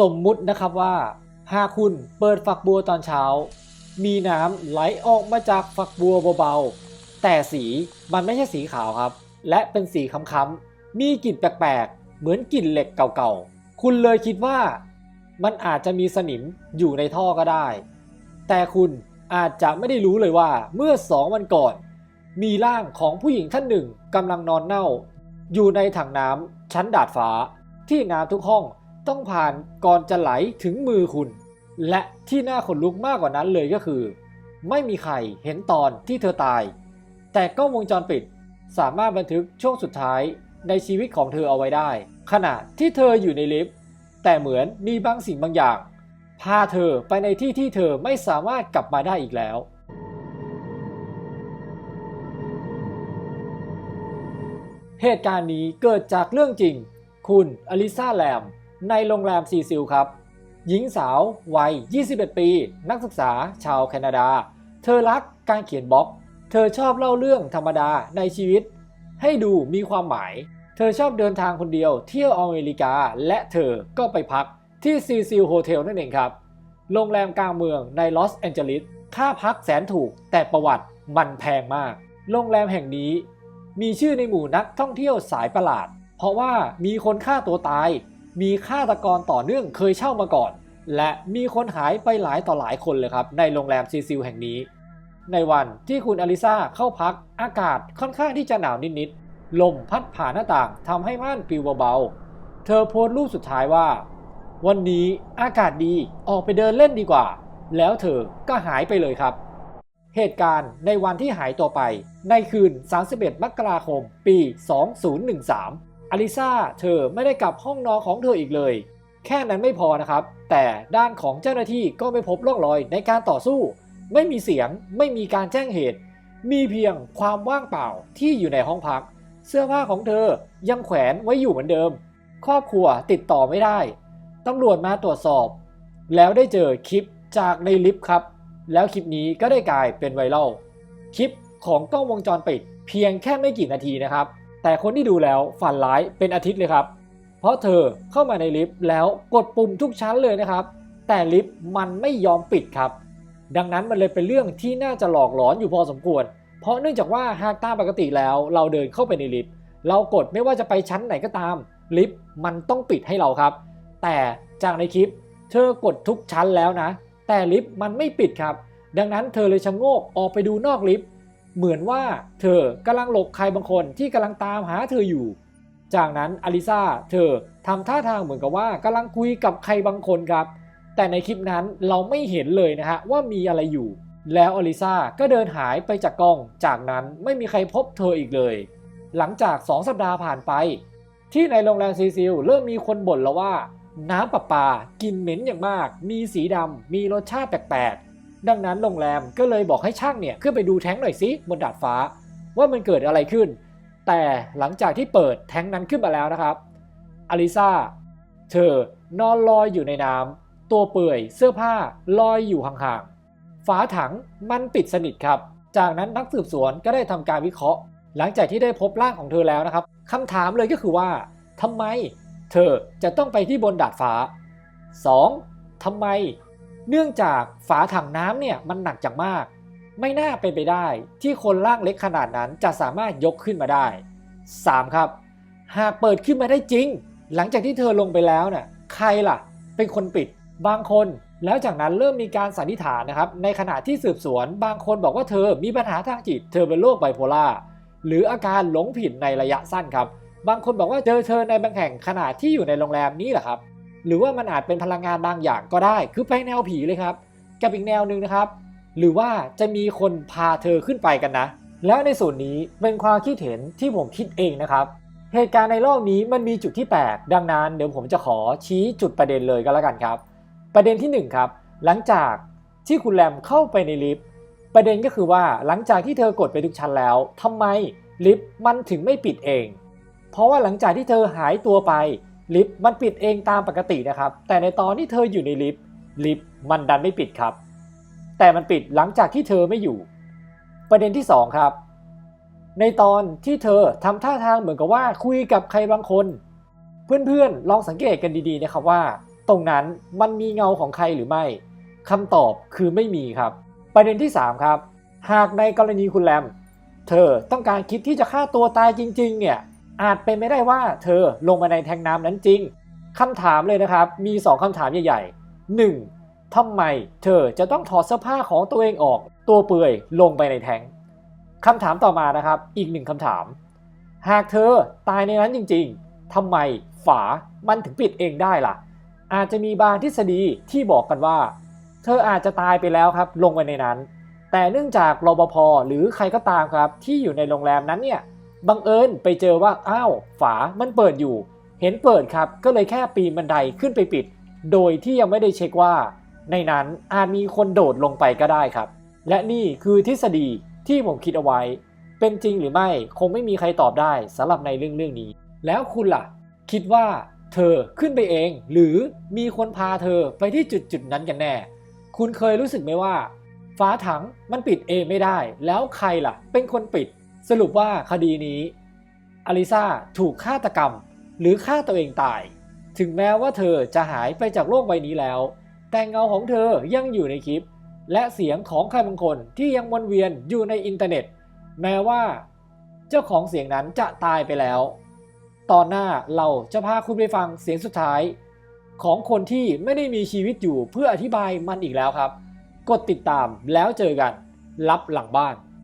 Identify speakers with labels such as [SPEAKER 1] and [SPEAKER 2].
[SPEAKER 1] สมมุตินะครับว่า หากคุณเปิดฝักบัวตอนเช้า มีน้ำไหลออกมาจากฝักบัวเบาๆ แต่สีมันไม่ใช่สีขาวครับ และเป็นสีค้ำๆ มีกลิ่นแปลกๆ เหมือนกลิ่นเหล็กเก่าๆ คุณเลยคิดว่า มันอาจจะมีสนิมอยู่ในท่อก็ได้ แต่คุณอาจจะไม่ได้รู้เลยว่าเมื่อสองวันก่อน มีร่างของผู้หญิงท่านหนึ่งกำลังนอนเน่า อยู่ในถังน้ำชั้นดาดฟ้าที่น้ำทุกห้อง ต้องผ่านก่อนจะไหลถึงมือคุณ และที่น่าขนลุกมากกว่านั้นเลยก็คือ ไม่มีใครเห็นตอนที่เธอตาย แต่กล้องวงจรปิดสามารถบันทึกช่วงสุดท้ายในชีวิตของเธอเอาไว้ได้ ขณะที่เธออยู่ในลิฟต์แต่เหมือนมีบางสิ่งบางอย่าง พาเธอไปในที่ที่เธอไม่สามารถกลับมาได้อีกแล้ว เหตุการณ์นี้เกิดจากเรื่องจริง คุณอลิซาแลม ในโรงแรมซีซิลครับ หญิงสาววัย 21 ปี นักศึกษาชาวแคนาดา เธอรักการเขียนบล็อก เธอชอบเล่าเรื่องธรรมดาในชีวิต ให้ดูมีความหมาย เธอชอบเดินทางคนเดียวเที่ยวอเมริกา และเธอก็ไปพักที่ซีซิลโฮเทลนั่นเองครับ โรงแรมกลางเมืองในลอสแอนเจลิส ค่าพักแสนถูกแต่ประวัติมันแพงมาก โรงแรมแห่งนี้ มีชื่อในหมู่นักท่องเที่ยวสายประหลาด เพราะว่ามีคนฆ่าตัวตาย มีฆาตกรต่อเนื่องเคยเช่ามาก่อน และมีคนหายไปหลายต่อหลายคนเลยครับ ในโรงแรมซีซิลแห่งนี้ ในวันที่คุณอลิซาเข้าพักอากาศค่อนข้างที่จะหนาวนิดๆลมพัดผ่านหน้าต่างทำให้ม่านปลิวเบาๆเธอโพสต์รูปสุดท้ายว่า วันนี้อากาศดีออกไปเดินเล่นดีกว่า แล้วเธอก็หายไปเลยครับเหตุการณ์ในวันที่หายตัวไปในคืน 31 มกราคม ปี 2013 อลิซาเธอไม่ได้กลับห้องนอนของเธออีกเลย แค่นั้นไม่พอนะครับ แต่ด้านของเจ้าหน้าที่ก็ไม่พบร่องรอยในการต่อสู้ ไม่มีเสียง ไม่มีการแจ้งเหตุ มีเพียงความว่างเปล่าที่อยู่ในห้องพัก เสื้อผ้าของเธอยังแขวนไว้อยู่เหมือนเดิม ครอบครัวติดต่อไม่ได้ตำรวจมาตรวจสอบ แล้วได้เจอคลิปจากในลิฟต์ครับ แล้วคลิปนี้ก็ได้กลายเป็นไวรัลคลิปของกล้องวงจรปิด เพียงแค่ไม่กี่นาทีนะครับ แต่คนที่ดูแล้วฝันร้ายเป็นอาทิตย์เลยครับ เพราะเธอเข้ามาในลิฟต์แล้วกดปุ่มทุกชั้นเลยนะครับ แต่ลิฟต์มันไม่ยอมปิดครับ ดังนั้นมันเลยเป็นเรื่องที่น่าจะหลอกหลอนอยู่พอสมควร เพราะเนื่องจากว่าหากตามปกติแล้ว เราเดินเข้าไปในลิฟต์เรากดไม่ว่าจะไปชั้นไหนก็ตาม ลิฟต์มันต้องปิดให้เราครับ แต่จากในคลิป เธอกดทุกชั้นแล้วนะ แต่ลิฟต์มันไม่ปิดครับ ดังนั้นเธอเลยชะโงกออกไปดูนอกลิฟต์ เหมือนว่าเธอกำลังหลบใครบางคนที่กำลังตามหาเธออยู่ จากนั้นอลิซาเธอทำท่าทางเหมือนกับว่ากำลังคุยกับใครบางคนครับ แต่ในคลิปนั้นเราไม่เห็นเลยนะฮะว่ามีอะไรอยู่ แล้วอลิซาก็เดินหายไปจากกล้อง จากนั้นไม่มีใครพบเธออีกเลย หลังจาก 2 สัปดาห์ผ่านไป ที่ในโรงแรมซีซิลเริ่มมีคนบ่นแล้วว่า น้ำประปากินเหม็นอย่างมาก มีสีดำมีรสชาติแปลกๆ ดังนั้นโรงแรมก็เลยบอกให้ช่างเนี่ยขึ้นไปดูแท้งหน่อยสิบนดาดฟ้า ว่ามันเกิดอะไรขึ้น แต่หลังจากที่เปิดแท้งนั้นขึ้นมาแล้วนะครับอลิซาเธอนอนลอยอยู่ในน้ำตัวเปื่อยเสื้อผ้าลอยอยู่ห่างๆฝาถังมันปิดสนิทครับ จากนั้นนักสืบสวนก็ได้ทำการวิเคราะห์ หลังจากที่ได้พบร่างของเธอแล้วนะครับคำถามเลยก็คือว่าทำไม เธอจะต้องไปที่บนดาดฟ้า 2. ทำไม เนื่องจากฝาถังน้ำเนี่ยมันหนักจังมาก ไม่น่าเป็นไปได้ที่คนร่างเล็กขนาดนั้นจะสามารถยกขึ้นมาได้ 3. ครับ หากเปิดขึ้นมาได้จริง หลังจากที่เธอลงไปแล้วน่ะใครล่ะ เป็นคนปิดบางคน แล้วจากนั้นเริ่มมีการสันนิษฐานนะครับ ในขณะที่สืบสวน บางคนบอกว่าเธอมีปัญหาทางจิต เธอเป็นโรคไบโพล่าหรืออาการหลงผิดในระยะสั้นครับ บางคนบอกว่าเจอเธอในบางแห่งขณะที่อยู่ในโรงแรมนี้แหละครับ หรือว่ามันอาจเป็นพลังงานบางอย่างก็ได้ คือไปแนวผีเลยครับ กับอีกแนวหนึ่งนะครับ หรือว่าจะมีคนพาเธอขึ้นไปกันนะ แล้วในส่วนนี้เป็นความคิดเห็นที่ผมคิดเองนะครับ เหตุการณ์ในรอบนี้มันมีจุดที่แปลกดังนั้นเดี๋ยวผมจะขอชี้จุดประเด็นเลยก็แล้วกันครับ ประเด็นที่หนึ่งครับหลังจากที่คุณแรมเข้าไปในลิฟต์ประเด็นก็คือว่าหลังจากที่เธอกดไปทุกชั้นแล้วทำไมลิฟต์มันถึงไม่ปิดเอง เพราะว่าหลังจากที่เธอหายตัวไป ลิฟต์มันปิดเองตามปกตินะครับ แต่ในตอนที่เธออยู่ในลิฟต์ลิฟต์มันดันไม่ปิดครับ แต่มันปิดหลังจากที่เธอไม่อยู่ ประเด็นที่สองครับ ในตอนที่เธอทำท่าทางเหมือนกับว่าคุยกับใครบางคน เพื่อนๆลองสังเกตกันดีๆนะครับว่า ตรงนั้นมันมีเงาของใครหรือไม่คำตอบคือไม่มีครับ ประเด็นที่ 3 ครับ หากในกรณีคุณแรมเธอต้องการคิดที่จะฆ่าตัวตายจริง ๆ เนี่ย อาจเป็นไม่ได้ว่าเธอลงมาในแทงน้ำนั้นจริงคำถามเลยนะครับ มี 2คำถามใหญ่ๆ 1. ทำไมเธอจะต้องถอดเสื้อผ้าของตัวเองออก ตัวเปื่อยลงไปในแทงคำถามต่อมานะครับ อีกหนึ่งคำถาม หากเธอตายในนั้นจริง ๆทำไมฝามันถึงปิดเองได้ล่ะ อาจจะมีบางทฤษฎีที่บอกกันว่า เธออาจจะตายไปแล้วครับ ลงไปในนั้น แต่เนื่องจากรปภหรือใครก็ตามครับ ที่อยู่ในโรงแรมนั้นเนี่ย บังเอิญไปเจอว่าอ้าวฝามันเปิดอยู่ เห็นเปิดครับก็เลยแค่ปีนบันไดขึ้นไปปิด โดยที่ยังไม่ได้เช็คว่า ในนั้นอาจมีคนโดดลงไปก็ได้ครับ และนี่คือทฤษฎีที่ผมคิดเอาไว้ เป็นจริงหรือไม่คงไม่มีใครตอบได้สำหรับในเรื่องเรื่องนี้ แล้วคุณล่ะ คิดว่าเธอขึ้นไปเอง หรือมีคนพาเธอไปที่จุดจุดนั้นกันแน่ คุณเคยรู้สึกไหมว่าฝาถังมันปิดเองไม่ได้ แล้วใครล่ะ เป็นคนปิด สรุปว่าคดีนี้อลิซาถูกฆาตกรรมหรือฆ่าตัวเองตาย ถึงแม้ว่าเธอจะหายไปจากโลกใบนี้แล้ว แต่เงาของเธอยังอยู่ในคลิป และเสียงของใครบางคนที่ยังวนเวียนอยู่ในอินเทอร์เน็ต แม้ว่า เจ้าของเสียงนั้นจะตายไปแล้ว ตอนหน้าเราจะพาคุณไปฟังเสียงสุดท้าย ของคนที่ไม่ได้มีชีวิตอยู่เพื่ออธิบายมันอีกแล้วครับ กดติดตามแล้วเจอกันลับหลังบ้าน